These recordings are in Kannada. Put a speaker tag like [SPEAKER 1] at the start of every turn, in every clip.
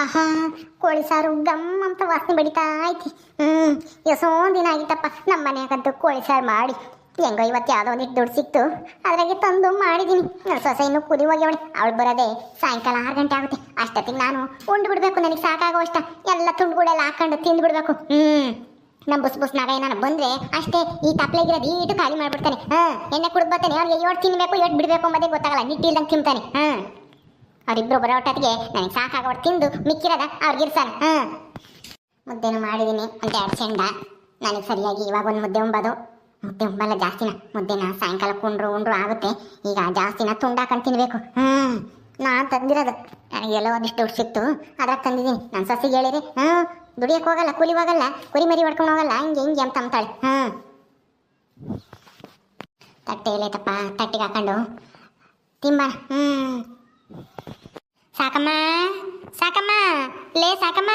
[SPEAKER 1] ಆಹಾ, ಕೋಳಿ ಸಾರು ಗಮ್ ಅಂತ ವಾಸನೆ ಬಡಿತಾ ಐತಿ. ಹ್ಮ್ ಎಷ್ಟೋ ದಿನ ಆಗಿತ್ತಪ್ಪ ನಮ್ಮ ಮನೆಯಾಗದ್ದು ಕೋಳಿ ಸಾರು ಮಾಡಿ. ಹೆಂಗೋ ಇವತ್ತು ಯಾವುದೋ ಒಂದಿಟ್ಟು ದುಡ್ಡು ಸಿಕ್ತು. ಅದ್ರಾಗೆ ತಂದು ಮಾಡಿದ್ದೀನಿ ನನ್ನ ಸೊಸೆ ಇನ್ನೂ ಕುದಿ ಹೋಗ್ಯವಳೆ. ಅವಳು ಬರೋದೇ ಸಾಯಂಕಾಲ ಆರು ಗಂಟೆ ಆಗುತ್ತೆ. ಅಷ್ಟೊತ್ತಿಗೆ ನಾನು ಉಂಡು ಬಿಡಬೇಕು. ನನಗೆ ಸಾಕಾಗೋ ಅಷ್ಟ. ಎಲ್ಲ ತುಂಡುಗಳೆಲ್ಲ ಹಾಕೊಂಡು ತಿಂದು ಬಿಡಬೇಕು. ಹ್ಮ್ ನಮ್ಮ ಬುಸ್ ಬುಸ್ ನಾಗ ಏನಾರ ಬಂದ್ರೆ ಅಷ್ಟೇ ಈ ತಪ್ಲೆಗಿರೋದು ಈಟು ಖಾಲಿ ಮಾಡ್ಬಿಡ್ತಾನೆ. ಹಾಂ, ಎಣ್ಣೆ ಕುಡಿದು ಬರ್ತಾನೆ. ಅವ್ರಿಗೆ ಎಷ್ಟು ತಿನ್ನಬೇಕು ಎಷ್ಟು ಬಿಡಬೇಕು ಅಂಬೋದೇ ಗೊತ್ತಾಗಲ್ಲ. ನಿಟ್ಟಿಲ್ದಂಗೆ ತಿಂತಾನೆ. ಹಾ ಅವರಿಬ್ರು ಬರೋ ಒಟ್ಟೊತ್ತಿಗೆ ನನಗೆ ಸಾಕಾಗೋರು ತಿಂದು ಮಿಕ್ಕಿರದ ಅವ್ರಿಗಿರ್ಸಲ್ ಹ್ಞೂ ಮುದ್ದೆನೂ ಮಾಡಿದ್ದೀನಿ ಅಂತ ಎರಡು ಚೆಂಡ. ನನಗೆ ಸರಿಯಾಗಿ ಇವಾಗ ಒಂದು ಮುದ್ದೆ ಉಂಬೋದು. ಮುದ್ದೆ ಉಂಬಲ್ಲ ಜಾಸ್ತಿನ. ಮುದ್ದೆನ ಸಾಯಂಕಾಲ ಕುಂಡ್ರು ಉಂಡ್ರು ಆಗುತ್ತೆ. ಈಗ ಜಾಸ್ತಿನ ತುಂಡಾಕೊಂಡು ತಿನ್ಬೇಕು. ಹ್ಞೂ ನಾನು ತಂದಿರೋದು. ನನಗೆಲ್ಲ ಒಂದಿಷ್ಟು ದುಡ್ಡು ಅದ್ರಾಗ ತಂದಿದ್ದೀನಿ ನನ್ನ ಸಸಿಗೆ ಹೇಳಿರಿ ಹ್ಞೂ ದುಡಿಯಕ್ಕೆ ಹೋಗಲ್ಲ, ಕೂಲಿ ಹೋಗಲ್ಲ, ಕುರಿ ಮರಿ ಹೊಡ್ಕೊಂಡು ಹೋಗಲ್ಲ, ಹಿಂಗೆ ಹಿಂಗೆ ಅಂತ ಅಂತಾಳೆ ಹ್ಞೂ ತಟ್ಟೆ ಇಲ್ಲೈತಪ್ಪ ತಟ್ಟಿಗೆ ಹಾಕೊಂಡು ತಿಂಬ ಹ್ಞೂ ಸಾಕಮ್ಮ? ಸಾಕಮ್ಮ? ಲೇ ಸಾಕಮ್ಮ.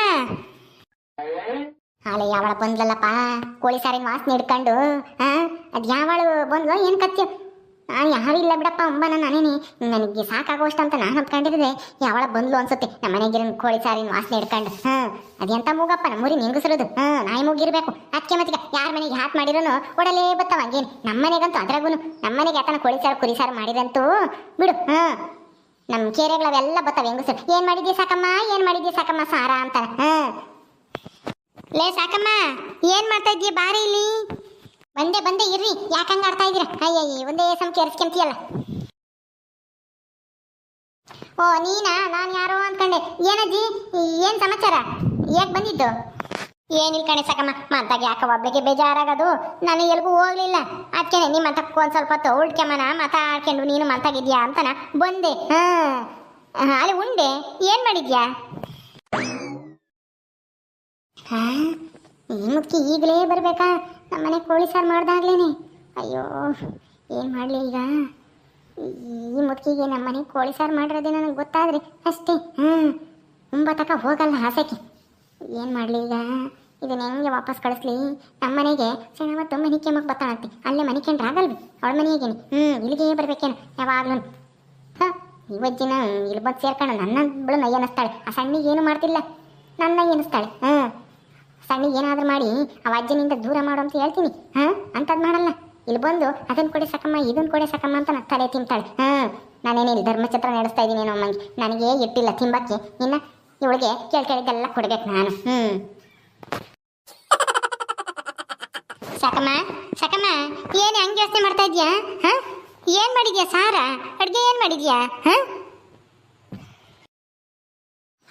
[SPEAKER 1] ಅಲೆ ಯಾವಳ ಬಂದ್ಲಲ್ಲಪ್ಪ? ಕೋಳಿ ಸಾರಿನ ವಾಸನೆ ಹಿಡ್ಕೊಂಡು ಅದು ಯಾವಳು ಬಂದ್ಲು ಏನು ಕತ್ತಿ ನಾನು ಯಾರು ಇಲ್ಲ ಬಿಡಪ್ಪ, ಅಂಬನ ನಾನೇನಿ. ನನಗೆ ಸಾಕಾಗೋಷ್ಟು ಅಂತ ನಾನು ಅಂದ್ಕೊಂಡಿದ್ದೆ ಯಾವಳ ಬಂದ್ಲು ಅನ್ಸುತ್ತೆ. ನಮ್ಮ ಮನೆಗಿರೋ ಕೋಳಿ ಸಾರಿನ ವಾಸನೆ ಹಿಡ್ಕೊಂಡು ಹಾ ಅದೆಂತ ಮೂಗಪ್ಪ ನಮ್ಮೂರಿ ನಿಂಗಿಸಿರೋದು ಹಾ ನಾಯಿ ಮೂಗಿರಬೇಕು. ಅದಕ್ಕೆ ಮತ್ತಿಗೆ ಯಾರ ಮನೆಗೆ ಹಾತ್ ಮಾಡಿರೋನು ಒಡಲೇ ಬತ್ತವ, ಹಂಗೇನು? ನಮ್ಮ ಮನೆಗಂತೂ ಅದ್ರಾಗೂ ನಮ್ಮ ಮನೆಗೆ ಆತನ ಕೋಳಿ ಸಾರು, ಕುರಿ ಸಾರು ಮಾಡಿದಂತೂ, ಬಿಡು ಹಾ ನಮ್ಮ ಕೇರೆಗಳವೆಲ್ಲ ಬರ್ತವೆ ಹೆಂಗಸರು. ಏನ್ ಮಾಡಿದ್ಯಾ ಸಾಕಮ್ಮ? ಏನ್ ಮಾಡಿದ್ಯಾ ಸಾಕಮ್ಮ ಸಾರ ಅಂತ ಲೇ ಸಾಕಮ್ಮ, ಏನ್ ಮಾಡ್ತಾ ಇದ್ದೀಯ ಬಾರಿ ಇಲ್ಲಿ? ಬಂದೆ ಬಂದೆ, ಇರ್ರಿ. ಯಾಕಂಗ ಆಡ್ತಾ ಇದ್ದೀರಾ? ಅಯ್ಯಯ್ಯ, ಒಂದೇ ಸಮ ಕೆರ್ಸ್ಕೊಂತೀಯಲ್ಲ. ಓ, ನೀನಾ? ನಾನು ಯಾರೋ ಅನ್ಕಂಡೆ ಏನಜ್ಜಿ, ಏನ್ ಸಮಾಚಾರ? ಯಾಕೆ ಬಂದಿದ್ದು? ಏನಿಲ್ಲ ಕಣೆ ಸಾಕಮ್ಮ ಮತ್ತಾಗ ಯಾಕ ಒಬ್ಳಿಗೆ ಬೇಜಾರಾಗೋದು. ನಾನು ಎಲ್ಗೂ ಹೋಗ್ಲಿಲ್ಲ. ಅದಕ್ಕೆ ನಿಮ್ಮ ಒಂದು ಸ್ವಲ್ಪ ಹೊತ್ತು ಉಳ್ಕೆಮನ ಮಾತಾಡ್ಕೊಂಡು ನೀನು ಮಂತಾಗಿದ್ಯಾ ಅಂತನ ಬಂದೆ. ಹಾ ಅಲ್ಲಿ ಉಂಡೆ. ಏನು ಮಾಡಿದ್ಯಾ? ಹಾಂ ಮುದ್ಕಿ ಈಗಲೇ ಬರ್ಬೇಕಾ? ನಮ್ಮನೆ ಕೋಳಿ ಸಾರು ಮಾಡ್ದಾಗ್ಲೇನೆ. ಅಯ್ಯೋ, ಏನು ಮಾಡಲಿ ಈಗ? ಈ ನಮ್ಮ ನಮ್ಮನೆ ಕೋಳಿ ಸಾರು ಮಾಡಿರೋದೇ ನನಗೆ ಗೊತ್ತಾದ್ರೆ ಅಷ್ಟೇ. ಹಾಂ ತುಂಬ ತಕ ಹೋಗಲ್ಲ ಆಸೆಗೆ ಏನು ಮಾಡಲಿ ಈಗ? ಇದನ್ನ ಹೆಂಗೆ ವಾಪಸ್ ಕಳಿಸ್ಲಿ? ನಮ್ಮ ಮನೆಗೆ ಸಣ್ಣವತ್ತು ಮನೆ ಕೆಮ್ಮಕ್ಕೆ ಅಲ್ಲೇ ಮನೆ ಕೆಂಡ್ರೆ ಆಗಲ್ವಿ ಅವಳ ಮನೆಗೇನೆ ಹ್ಞೂ ಇಲ್ಲಿಗೆ ಬರ್ಬೇಕೇನು? ಯಾವಾಗಲೂ ಹಾಂ ಇವತ್ತಿನ ಇಲ್ಲಿ ಬಂದು ಸೇರ್ಕೊಂಡು ನನ್ನ ಬಿಳು ನೈ ಅನ್ನಿಸ್ತಾಳೆ. ಆ ಸಣ್ಣಿಗೆ ಏನು ಮಾಡ್ತಿಲ್ಲ? ನನ್ನ ನೈ ಅನ್ನಿಸ್ತಾಳೆ. ಹಾಂ. ಸಣ್ಣಿಗೆ ಏನಾದರೂ ಮಾಡಿ ಆ ಅಜ್ಜನಿಂದ ದೂರ ಮಾಡು ಅಂತ ಹೇಳ್ತೀನಿ. ಹಾಂ ಅಂಥದ್ದು ಮಾಡಲ್ಲ. ಇಲ್ಲಿ ಬಂದು ಅದನ್ನ ಕೊಡಿ ಸಕಮ್ಮ ಇದನ್ನ ಕೊಡಿ ಸಕಮ್ಮ ಅಂತ ನನ್ನ ತಲೆ ತಿಂತಾಳೆ. ಹಾಂ. ನಾನೇನಿಲ್ಲ ಧರ್ಮಚತ್ರ ನಡೆಸ್ತಾ ಇದ್ದೀನಿ ಏನೋ ಅಮ್ಮಂಗೆ ನನಗೆ ಇಟ್ಟಿಲ್ಲ ತಿಂಬಕ್ಕೆ. ಇನ್ನ ಇವಳಿಗೆ ಕೇಳ್ ಕೇಳಿದ್ದೆಲ್ಲ ಕೊಡ್ಬೇಕು ನಾನು. ಹ್ಞೂ ಸಾಕಮ್ಮ ಸಾಕಮ್ಮ, ಏನು ಹಂಗೆ ಯೋಚನೆ ಮಾಡ್ತಾ ಇದೀಯಾ? ಹಾಂ? ಏನು ಮಾಡಿದ್ಯಾ ಸಾರ? ಅಡುಗೆ ಏನು ಮಾಡಿದ್ಯಾ? ಹಾಂ?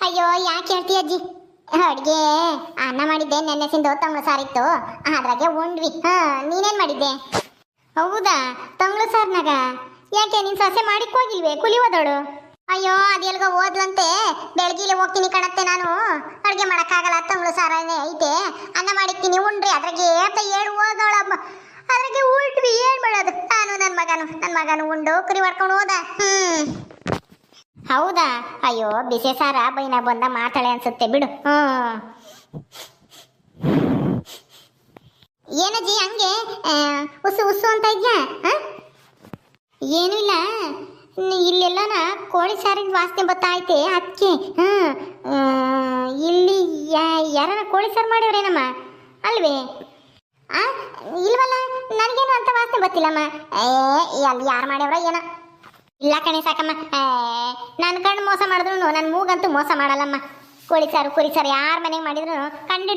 [SPEAKER 1] ಅಯ್ಯೋ, ಯಾಕೆ ಹೇಳ್ತೀಯ ಅಜ್ಜಿ? ಅಡ್ಗೆ ಅನ್ನ ಮಾಡಿದ್ದೆ, ನೆನ್ನೆ ಸಿಂದು ತಂಗ್ಳು ಸಾರಿತ್ತು ಅದ್ರಾಗೆ ಉಂಡ್ವಿ. ಹಾ, ನೀನೇನ್ ಮಾಡಿದ್ದೆ? ಹೌದಾ? ತಂಗ್ಳು ಸಾರ್ನಾಗ? ಯಾಕೆ, ನಿನ್ ಸೊಸೆ ಮಾಡಿಕ್ ಹೋಗಿಲ್ವೇ? ಕುಲಿ ಹೋದವಳು? ಅಯ್ಯೋ ಅದೆಲ್ಗ ಓದ್ಲಂತೆ. ಬೆಳಗಿಲೆ ಹೋಗ್ತೀನಿ ಕಣತ್ತೆ ನಾನು. ಅಡುಗೆ ಮಾಡೋಕ್ಕಾಗಲ್ಲ ತಂಗಳು ಸಾರನೇ ಐತೆ. ಅನ್ನ ಮಾಡಿಕ್ತೀನಿ ಉಂಡ್ರಿ, ಅದ್ರಾಗೆ ಏತ ಹೇಳಿ ಓದೋಳಮ್ಮ ಅದ್ರಾಗೆ ಉಲ್ಟ್ವಿ ಏನು ಮಾಡೋದು? ನಾನು ನನ್ನ ಮಗನು ನನ್ನ ಮಗನು ಉಂಡು, ಕುರಿ ಮಾಡ್ಕೊಂಡು ಹೋದ. ಹ್ಞೂ ಹೌದಾ? ಅಯ್ಯೋ, ಬಿಸಿ ಸಾರ ಬೈನ ಬಂದ ಮಾತಾಳೆ ಅನ್ಸುತ್ತೆ, ಬಿಡು. ಹ್ಞೂ ಏನಜ್ಜಿ, ಹಂಗೆ? ಉಸು ಉಸು ಅಂತ ಇದ್ಯಾ? ಹ? ಏನೂ ಇಲ್ಲ. ಇಲ್ಲೆಲ್ಲನ ಕೋಳಿ ಸಾರಿನ ವಾಸನೆ ಬರ್ತಾ ಐತೆ ಅದಕ್ಕೆ ಹಾಂ ಇಲ್ಲಿ ಯಾರನ ಕೋಳಿ ಸಾರು ಮಾಡಿವ್ರೇನಮ್ಮ? ಅಲ್ವೇ? ಆ ಇಲ್ವಲ್ಲ ನನಗೇನು ಅಂತ ವಾಸನೆ ಗೊತ್ತಿಲ್ಲಮ್ಮ. ಏ ಅಲ್ಲಿ ಯಾರು ಮಾಡ್ಯವ್ರ ಏನೋ? ಇಲ್ಲ ಕಣೆ ಸಾಕಮ್ಮ. ನನ್ನ ಕಣ್ಣು ಮೋಸ ಮಾಡಿದ್ರು ನನ್ನ ಮೂಗಂತೂ ಮೋಸ ಮಾಡಲ್ಲಮ್ಮ. ಕೋಳಿ ಸಾರು ಕುರಿ ಸಾರು ಯಾರ ಮನೆಗೆ ಮಾಡಿದ್ರು ಕಂಡು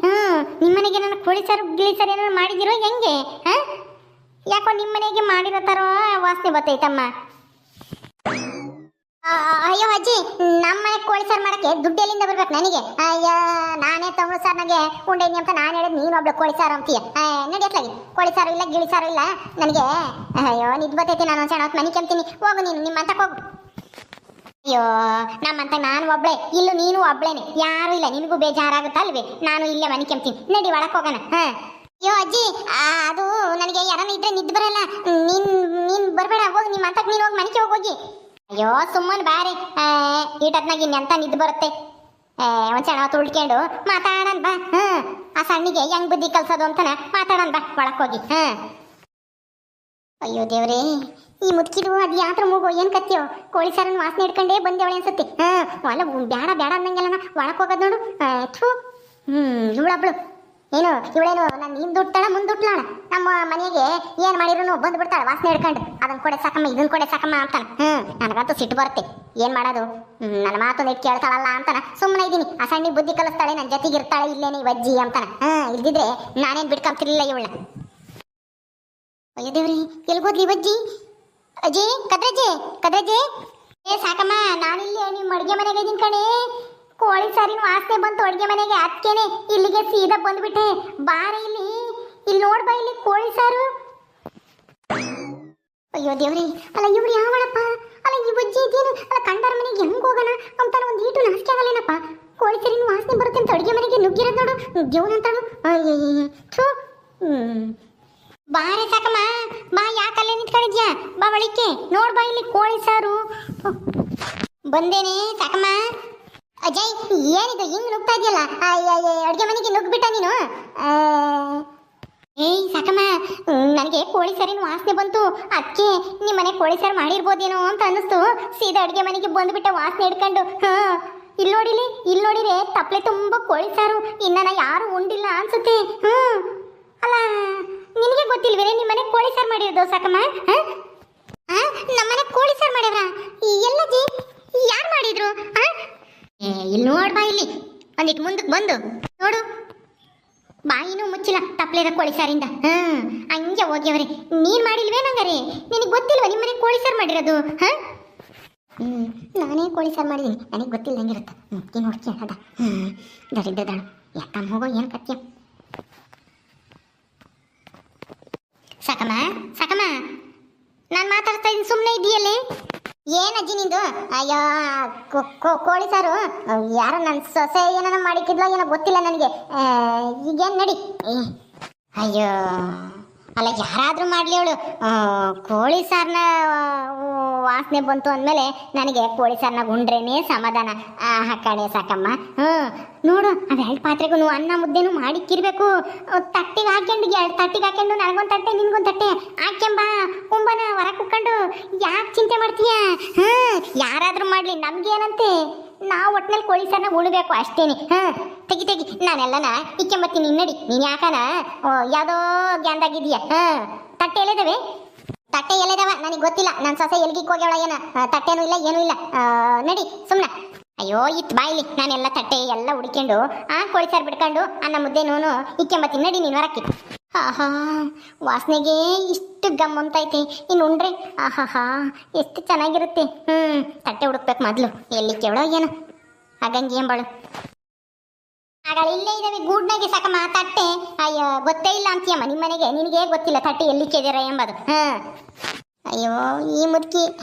[SPEAKER 1] ಹ್ಞೂ ನಿಮ್ಮ ಮನೆಗೆ ನನ್ನ ಕೋಳಿ ಸಾರು ಗಿಳಿ ಸಾರು ಏನಾದ್ರು ಮಾಡಿದಿರೋ ಹೆಂಗೆ ಹಾಂ? ಯಾಕೋ ನಿಮ್ಮ ಮನೆಗೆ ಮಾಡಿರೋ ಥರ ವಾಸನೆ ಬರ್ತೈತಮ್ಮ ಆ, ಅಯ್ಯೋ ಅಜ್ಜಿ ನಮ್ಮ ಮನೆ ಕೋಳಿ ಸಾರು ಮಾಡಕ್ಕೆ ದುಡ್ಡು ಎಲ್ಲಿಂದ ಬರ್ಬೇಕು ನನಗೆ? ಅಯ್ಯ, ನಾನೇ ತಮ್ಮ ಸರ್ ನನಗೆ ಉಂಡೇನಿ ಅಂತ ನಾನು ಹೇಳಿದ್ ನೀನು ಒಬ್ಳು ಕೋಳಿ ಸಾರು ಅಂತೀಯ. ನಡಿಯತ್ಲಾಗಿ. ಕೋಳಿ ಸಾರು ಇಲ್ಲ, ಗಿಳಿ ಸಾರು ಇಲ್ಲ, ನನಗೆ. ಅಯ್ಯೋ, ನಿದ್ ಬತ್ತೈತಿ ನಾನು ಸಣ್ಣ ಹೊತ್ತು ಮನೆ ಕೆಂತೀನಿ ಹೋಗು ನೀನು ನಿಮ್ಮ ಅಂತ ಹೋಗು. ಅಯ್ಯೋ ನಮ್ಮಂತ ನಾನು ಒಬ್ಳೆ, ಇಲ್ಲೂ ನೀನು ಒಬ್ಳೇನೆ. ಯಾರು ಇಲ್ಲ, ನಿನಗೂ ಬೇಜಾರಾಗುತ್ತಲ್ವೇ? ನಾನು ಇಲ್ಲೇ ಮನೆ ಕೆಂತೀನಿ ನಡಿ ಒಳಕ್ ಹೋಗೋಣ, ಹಾ. ಅಯ್ಯೋ ಅಜ್ಜಿ ಅದು ನನಗೆ ಯಾರನ್ನ ಇದ್ರೆ ನಿದ್ದು ಬರಲ್ಲ. ನೀನ್ ನೀನ್ ಬರ್ಬೇಡ, ಹೋಗಿ ನಿಮ್ಮ ಅಂತಕ್ ನೀನು ಹೋಗಿ, ಮನೆಗೆ ಹೋಗಿ ಅಯ್ಯೋ, ಸುಮ್ಮನೆ ಬಾರಿ. ಈಟತ್ನಾಗ ಇನ್ನೆಂತ ನಿದ್ದೆ ಬರುತ್ತೆ? ಒಂದ್ ಸಣ್ಣ ಹೊತ್ತು ಉಳ್ಕೊಂಡು ಬಾ. ಹಾ, ಆ ಸಣ್ಣಿಗೆ ಹೆಂಗ್ ಬುದ್ಧಿ ಕಲ್ಸೋದು ಅಂತನ ಮಾತಾಡೋಣ ಬಾ ಒಳಕ್ ಹೋಗಿ. ಹಾ. ಅಯ್ಯೋ ದೇವ್ರೇ, ಈ ಮುದುಕಿದು ಅದು ಯಾತ್ರ ಮೂಗು, ಏನ್ ಕತ್ತಿಯೋ? ಕೋಳಿ ಸಾರನ ವಾಸನೆ ಹಿಡ್ಕೊಂಡೇ ಬಂದೇವಳೆ ಅನ್ಸುತ್ತೆ. ಹಾ ಅಲ್ಲ ಬೇಡ ಬೇಡ ಅನ್ನಂಗಿಲ್ಲ ಒಳಕ್ ಹೋಗೋದ್ ನೋಡು. ಥು. ಇವಳಬ್ಳು ಏನು ಇವಳೇನು, ನಾನು ಹಿಂದುಟ್ಟಾಳ ಮುಂದುಟ್ಲಾಳ ನಮ್ಮ ಮನೆಗೆ ಏನ್ ಮಾಡಿದ್ರು ಬಂದು ಬಿಡ್ತಾಳೆ, ವಾಸನೆ ಹಿಡ್ಕೊಂಡು. ಅದನ್ನ ಕೊಡೆ ಸಾಕಮ್ಮ ಇದನ್ನ ಕೊಡೆ ಸಾಕಮ್ಮ ಅಂತಾನ ಹ್ಮ್, ನನಗಂತೂ ಸಿಟ್ಟು ಬರುತ್ತೆ. ಏನ್ ಮಾಡೋದು? ನನ್ನ ಮಾತು ಇಟ್ಟು ಕೇಳ್ತಾಳಲ್ಲ ಅಂತಾನ. ಸುಮ್ಮನೆ ಇದ್ದೀನಿ ಆ ಸಣ್ಣ ಬುದ್ಧಿ ಕಲಿಸ್ತಾಳೆ ನನ್ನ ಜೊತೆಗೆ ಇರ್ತಾಳೆ ಇಲ್ಲೇನೆ ವಜ್ಜಿ ಅಂತಾನ. ಹಾ ಇಲ್ದಿದ್ರೆ ನಾನೇನ್ ಬಿಡ್ಕೊಂತಿರ್ಲಿಲ್ಲ ಇವಳನ್ನ. ಅಯ್ಯೋ ದೇವ್ರಿ ಎಲ್ಗೋದ್ಲಿ ವಜ್ಜಿ? ಅಜ್ಜಿ, ಕದ್ರಜ್ಜಿ ಕದ್ರಜ್ಜಿ. ಏ, ಸಾಕಮ್ಮ, ನಾನಿಲ್ಲಿ ನಿಮ್ಮ ಅಡುಗೆ ಮನೆಗೆ ಇದೀನಿ ಕಣೆ. ಕೋಳಿ ಸಾರಿನ ವಾಸನೆ ಬಂತು ಅಡುಗೆ ಮನೆಗೆ. ಅದಕ್ಕೇನೆ ಇಲ್ಲಿಗೆ ಸೀದಾ ಬಂದ್ಬಿಟ್ಟೆ. ಬಾರ ಇಲ್ಲಿ ಇಲ್ಲಿ ನೋಡ್ಬಾ ಇಲ್ಲಿ ಕೋಳಿ ಸಾರು. ಅಯ್ಯೋ ದೇವ್ರಿ, ಅಲ್ಲ ಇವ್ರು ಯಾವಳಪ್ಪ? ಅಲ್ಲ ಈ ಬಜ್ಜಿ ಇದೇನು? ಅಲ್ಲ ಕಂಡರ ಮನೆಗೆ ಹೆಂಗ್ ಹೋಗೋಣ? ಅಂತಾನೆ ಒಂದು ಈಟು ನಾಚಿಕೆ ಆಗಲ್ಲೇನಪ್ಪ? ಕೋಳಿ ಸಾರಿನ ವಾಸನೆ ಬರುತ್ತೆ ಅಂತ ಅಡುಗೆ ಮನೆಗೆ ನುಗ್ಗಿರೋದು ನೋಡು. ಜೀವನ ಅಂತಾಳು ಥೂ. ಬಾರೆ ಸಾಕಮ್ಮ, ಬಾ ಯಾಕಲ್ಲೇ ನಿಂತ್ಕೊಂಡಿದ್ಯಾ? ಬಾ ಬಳಿಕೆ ನೋಡ್ಬಾ ಇಲ್ಲಿ ಕೋಳಿ ಸಾರು. ಬಂದೇನೆ, ಸಾಕಮ್ಮ. ಅಜಯ್, ಏನಿದು? ಹಿಂಗ್ ನುಗ್ತಾ ಇದೆಯಲ್ಲ? ಅಡುಗೆ ಮನೆಗೆ ನುಗ್ಬಿಟ್ಟ ನೀನು? ಏಯ್, ಸಾಕಮ್ಮ. ನನಗೆ ಕೋಳಿ ಸಾರಿನ ವಾಸನೆ ಬಂತು. ಅದಕ್ಕೆ ನಿಮ್ಮ ಮನೆ ಕೋಳಿ ಸಾರು ಮಾಡಿರ್ಬೋದೇನೋ ಅಂತ ಅನ್ನಿಸ್ತು. ಸೀದಾ ಅಡುಗೆ ಮನೆಗೆ ಬಂದುಬಿಟ್ಟ ವಾಸನೆ ಹಿಡ್ಕೊಂಡು, ಹಾ ಇಲ್ಲಿ ನೋಡಿಲಿ ಇಲ್ಲಿ ನೋಡಿರೆ ತಪ್ಪಲೆ ತುಂಬ ಕೋಳಿ ಸಾರು. ಇನ್ನ ಯಾರು ಉಂಡಿಲ್ಲ ಅನ್ಸುತ್ತೆ. ಹ್ಞೂ ಅಲ್ಲ, ನಿನಗೆ ಗೊತ್ತಿಲ್ವೇ ನಿಮ್ಮ ಮನೆ ಕೋಳಿ ಸಾರು ಮಾಡಿರೋದು, ಸಾಕಮ್ಮ? ಹಾ? ನಮ್ಮನೆ ಕೋಳಿ ಸಾರು ಮಾಡ್ಯವ್ರ? ಎಲ್ಲ ಆ? ಏ, ನೋಡ್ ಬಾ ಇಲ್ಲಿ. ಒಂದಿಟ್ಟು ಮುಂದಕ್ಕೆ ಬಂದು. ನೋಡು. ಬಾಯಿನೂ ಮುಚ್ಚಿಲ್ಲ ತಪ್ಪಲೇದ ಕೋಳಿ ಸಾರಿಂದ. ಹಾ ಹಂಗೆ ಹೋಗ್ಯವ್ರೆ. ನೀನ್ ಮಾಡಿಲ್ವೇನಂಗಾರೆ ನಿನಗೆ ಗೊತ್ತಿಲ್ವಾ ನಿಮ್ಮನೆ ಕೋಳಿ ಸಾರು ಮಾಡಿರೋದು? ಹಾಂ? ಹ್ಮ್ ನಾನೇ ಕೋಳಿ ಸಾರು ಮಾಡಿದೀನಿ. ನನಗೆ ಗೊತ್ತಿಲ್ಲ ಹೆಂಗಿರುತ್ತೆ ಮುಕ್ಕಿ ನೋಡ್ಕಿ ಅದ. ಹ್ಮ್ ದರಿದ್ದದಾಳು ಯಾಕಮ್ಮ ಹೋಗೋ ಏನು ಕತ್ಯ? ಸಾಕಮ್ಮ ಸಾಕಮ್ಮ. ನಾನು ಮಾತಾಡ್ತಾ ಇದ್ದೀನಿ ಸುಮ್ಮನೆ ಇದೆಯಲ್ಲೇ? ಏನಜ್ಜಿ ನಿಂದು? ಅಯ್ಯೋ ಕೋಳಿ ಸಾರು. ಯಾರೋ ನನ್ನ ಸೊಸೆ ಏನನ ಮಾಡಿಕ್ಕಿದ್ಲೋ ಏನೋ ಗೊತ್ತಿಲ್ಲ ನನಗೆ. ಈಗೇನು ನಡಿ. ಅಯ್ಯೋ. ಅಲ್ಲ, ಯಾರಾದರೂ ಮಾಡಲಿ ಅವಳು. ಕೋಳಿ ಸಾರನ್ನ ವಾಸನೆ ಬಂತು ಅಂದಮೇಲೆ ನನಗೆ ಕೋಳಿ ಸಾರನ್ನ ಉಂಡ್ರೇನೆ ಸಮಾಧಾನ. ಕಣೆ ಸಾಕಮ್ಮ. ಹ್ಞೂ. ನೋಡು ಎರಡು ಪಾತ್ರೆಗೂ ಅನ್ನ ಮುದ್ದೆನೂ ಮಾಡಿಕ್ಕಿರ್ಬೇಕು. ತಟ್ಟಿಗೆ ಹಾಕ್ಯಂಡು ತಟ್ಟಿಗೆ ಹಾಕ್ಕೊಂಡು ನನಗೊಂದು ತಟ್ಟೆ, ನಿನ್ಗೊಂದು ತಟ್ಟೆ. ಹಾಕ್ಯಂಬ, ಕುಂಬನ ಹೊರ ಕುಕ್ಕೊಂಡು. ಯಾಕೆ ಚಿಂತೆ ಮಾಡ್ತೀಯ? ಹ್ಞೂ. ಯಾರಾದರೂ ಮಾಡಲಿ, ನಮ್ಗೇನಂತೆ? ನಾವು ಒಟ್ನಲ್ಲಿ ಕೋಳಿ ಸಾರನ್ನ ಉಳ್ಬೇಕು ಅಷ್ಟೇನೆ. ಹಾ, ತೆಗಿ ತೆಗಿ. ನಾನೆಲ್ಲನ ಇಕ್ಕೆಂಬತ್ತೀನಿ ನಡಿ ನೀನು ಯಾಕನ? ಯಾವ್ದೋ ಗ್ಯಾಂದಾಗಿದೀಯ ಹಾ, ತಟ್ಟೆ ಎಲ್ಲಿದಾವೆ? ತಟ್ಟೆ ಎಲ್ಲಿದಾವ? ನನಗೆ ಗೊತ್ತಿಲ್ಲ. ನನ್ನ ಸೊಸೆ ಎಲ್ಗಿಕ್ ಹೋಗ್ಯಾಳ ಏನ? ತಟ್ಟೆನೂ ಇಲ್ಲ, ಏನೂ ಇಲ್ಲ. ನಡಿ ಸುಮ್ಮನೆ ಅಯ್ಯೋ, ಇತ್ ಬಾಯಿಲಿ. ನಾನೆಲ್ಲ ತಟ್ಟೆ ಎಲ್ಲ ಹುಡ್ಕೊಂಡು ಆ, ಕೋಳಿ ಸಾರು ಬಿಡ್ಕೊಂಡು, ಅನ್ನ ಮುದ್ದೆ ನೂನು ಇಕ್ಕೆಂಬತ್ತೀನಿ. ನಡಿ ನೀನು ಹೊರಕ್ಕೆ. ಆಹಾ, ವಾಸನೆಗೆ ಇಷ್ಟು ಗಮ್ ಅಂತೈತೆ. ಇನ್ನು ಉಂಡ್ರೆ? ಆಹಾಹಾ, ಎಷ್ಟು ಚೆನ್ನಾಗಿರುತ್ತೆ. ಹ್ಮ್, ತಟ್ಟೆ ಹುಡುಕ್ಬೇಕು ಮೊದಲು. ಎಲ್ಲಿ ಕೇಳೋ ಏನು. ಹಾಗಂಗೆ ಬಾಳು. ಆಗಳ ಇಲ್ಲೇ ಇದಾವೆ ಗೂಡ್ನಾಗೆ ಸಾಕಮ್ಮ ತಟ್ಟೆ. ಅಯ್ಯೋ, ಗೊತ್ತೇ ಇಲ್ಲ ಅಂತೀಯಮ್ಮ ನಿಮ್ಮ ಮನೆಗೆ. ನಿನಗೆ ಗೊತ್ತಿಲ್ಲ ತಟ್ಟೆ ಎಲ್ಲಿ ಕೇದಿರ ಎಂಬುದು. ಹ. ಅಯ್ಯೋ, ಈ ಮುದುಕಿ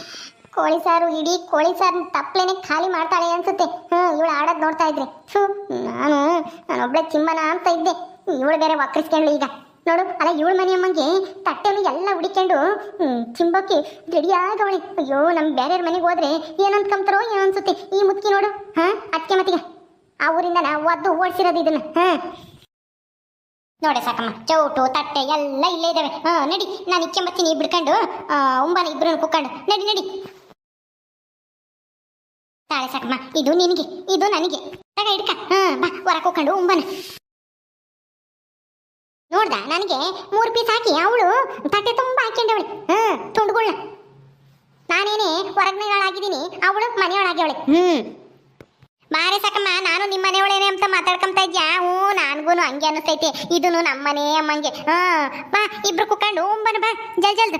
[SPEAKER 1] ಕೋಳಿ ಸಾರು, ಇಡೀ ಕೋಳಿ ಸಾರು ತಪ್ಪಲೇನೆ ಖಾಲಿ ಮಾಡ್ತಾಳೆ ಅನ್ಸುತ್ತೆ. ಹ್ಞೂ ಇವಳು ಆಡೋದು ನೋಡ್ತಾ ಇದ್ರೆ. ಥು, ನಾನು, ನಾನೊಬ್ಳೆ ಚಿಮ್ಮನ ಅಂತ ಇದ್ದೆ. ಇವಳು ಬೇರೆ ವಕ್ರಿಸ್ಕೊಂಡ್ಳು ಈಗ. ನೋಡು, ಅಲ್ಲ ಇವಳ ಮನೆ ಅಮ್ಮಂಗೆ ತಟ್ಟೆನು ಎಲ್ಲ ಹುಡಿಕೊಂಡು ಚಿಂಬಕ್ಕೆ ರೆಡಿಯಾಗವಳೆ ಅಯ್ಯೋ ನಮ್ಮ ಬೇರೆಯವ್ರ ಮನೆಗೆ ಹೋದ್ರೆ ಏನಂತ ಕಂತಾರೋ ಅನ್ಸುತ್ತೆ. ಈ ಮುಕ್ಕಿ ನೋಡು, ಹಾ ಅದಕ್ಕೆ ಮತ್ತಿಗೆ. ಆ ಊರಿಂದ ನಾವು ಒದ್ದು ಓಡಿಸಿರೋದು ಇದನ್ನ, ಹಾ. ನೋಡೆ ಸಾಕಮ್ಮ, ಚೌಟು, ತಟ್ಟೆ ಎಲ್ಲ ಇಲ್ಲೇ ಇದ್ದಾವೆ ಹಾ, ನಡಿ, ನಾನು ಇಕ್ಕೆಂಬತ್ತೀನಿ ಬಿಡ್ಕೊಂಡು ಉಂಬನ ಇಬ್ಬರನ್ನು ಕುಕ್ಕೊಂಡು ನಡಿ ನಡಿ. ತಾಳೆ ಸಾಕಮ್ಮ, ಇದು ನಿನಗೆ, ಇದು ನನಗೆ. ಹಿಡ್ಕ. ಹಾ, ಬಾ ಹೊರ ಕುಕ್ಕೊಂಡು ಉಂಬನ. ನೋಡ್ದ, ನನಗೆ ಮೂರು ಪೀಸ್ ಹಾಕಿ, ಅವಳು ತಟ್ಟೆ ತುಂಬ ಹಾಕ್ಕೊಂಡವಳೆ ಹಾ ತುಂಡುಗಳ್ನ ನಾನೇನೇ ಹೊರಗ್ನೆಗಳಾಗಿದ್ದೀನಿ ಅವಳು ಮನೆಯೊಳಾಗ್ಯವಳೆ ಹ್ಮ್. ಬಾರೆ ಸಾಕಮ್ಮ, ನಾನು ನಿಮ್ಮ ಮನೆಯವಳೇನೆ ಅಂತ ಮಾತಾಡ್ಕೊಂತ ಇದ್ಯಾ? ಹ್ಞೂ ನನ್ಗೂ ಹಂಗೆ ಅನ್ನಿಸ್ತೈತೆ ಇದೂ ನಮ್ಮ ಅಮ್ಮಂಗೆ. ಹಾ ಬಾ, ಇಬ್ರು ಕುಕ್ಕಂಡು ಬನ್ ಬಾ, ಜಲ್ ಜಲ್ದ್.